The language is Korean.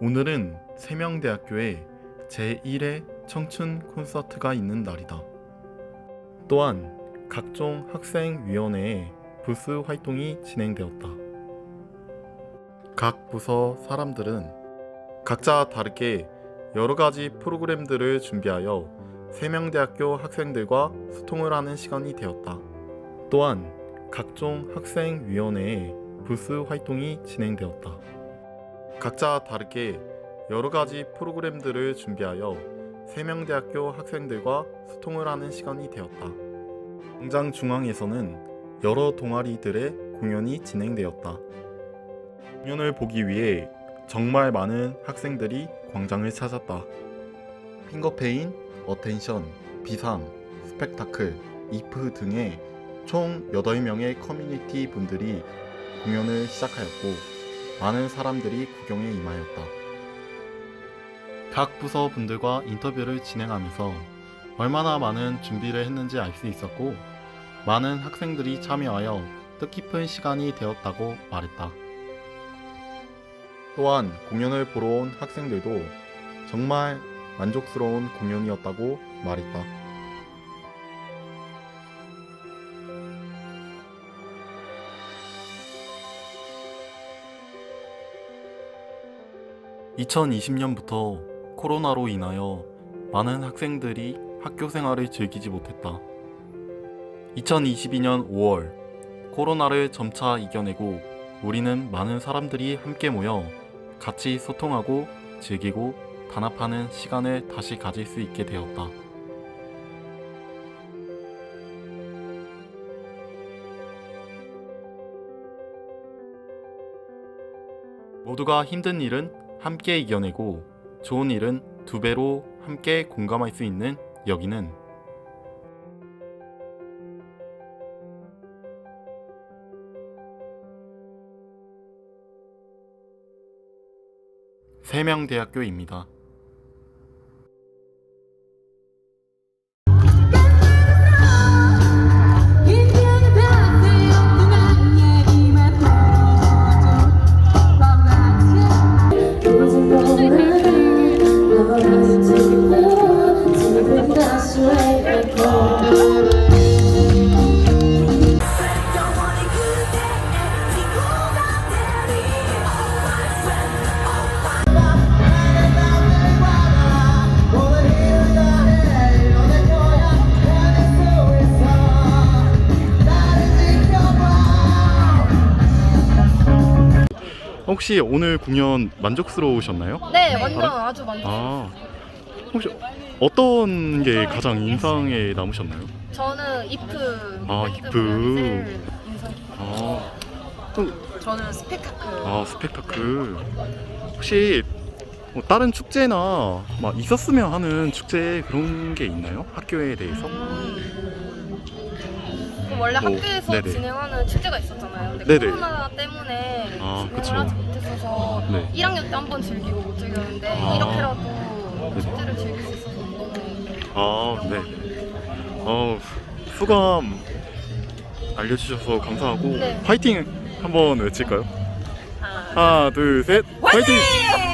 오늘은 세명대학교에 제1회 청춘 콘서트가 있는 날이다. 또한 각종 학생위원회의 부스 활동이 진행되었다. 각 부서 사람들은 각자 다르게 여러 가지 프로그램들을 준비하여 세명대학교 학생들과 소통을 하는 시간이 되었다. 또한 각종 학생위원회의 부스 활동이 진행되었다. 각자 다르게 여러 가지 프로그램들을 준비하여 세명대학교 학생들과 소통을 하는 시간이 되었다. 광장 중앙에서는 여러 동아리들의 공연이 진행되었다. 공연을 보기 위해 정말 많은 학생들이 광장을 찾았다. 핑거페인, 어텐션, 비상, 스펙타클, 이프 등의 총 8명의 커뮤니티 분들이 공연을 시작하였고 많은 사람들이 구경에 임하였다. 각 부서 분들과 인터뷰를 진행하면서 얼마나 많은 준비를 했는지 알 수 있었고 많은 학생들이 참여하여 뜻깊은 시간이 되었다고 말했다. 또한 공연을 보러 온 학생들도 정말 만족스러운 공연이었다고 말했다. (2020년부터) 코로나로 인하여 많은 학생들이 학교 생활을 즐기지 못했다. 2022년 5월 코로나를 점차 이겨내고 우리는 많은 사람들이 함께 모여 같이 소통하고 즐기고 단합하는 시간을 다시 가질 수 있게 되었다. 모두가 힘든 일은 함께 이겨내고 좋은 일은 두 배로 함께 공감할 수 있는 여기는 세명대학교입니다. Take to love, take it that way. 혹시 오늘 공연 만족스러우셨나요? 네, 완전 아주 만족. 아, 혹시 어떤 게 가장 인상에 남으셨나요? 저는 이프 아, 밴드 이프. 공연이 제일 인상 깊어요. 아, 또, 저는 스펙타클. 아 스펙타클. 혹시 뭐 다른 축제나 막 있었으면 하는 축제 그런 게 있나요? 학교에 대해서? 음. 그 원래 뭐, 학교에서 네네. 진행하는 축제가 있었잖아요. 근데 네네. 코로나 때문에 아, 진행을 그쵸. 하지 못했어서 네. 1학년 때 한 번 즐기고 못 즐겼는데 아. 이렇게라도. 축제를 즐길 수 있어서 너무 아, 네. 어, 소감 알려주셔서 감사하고 네. 파이팅 한번 외칠까요? 아. 하나, 둘, 셋, 파이팅! 화이팅!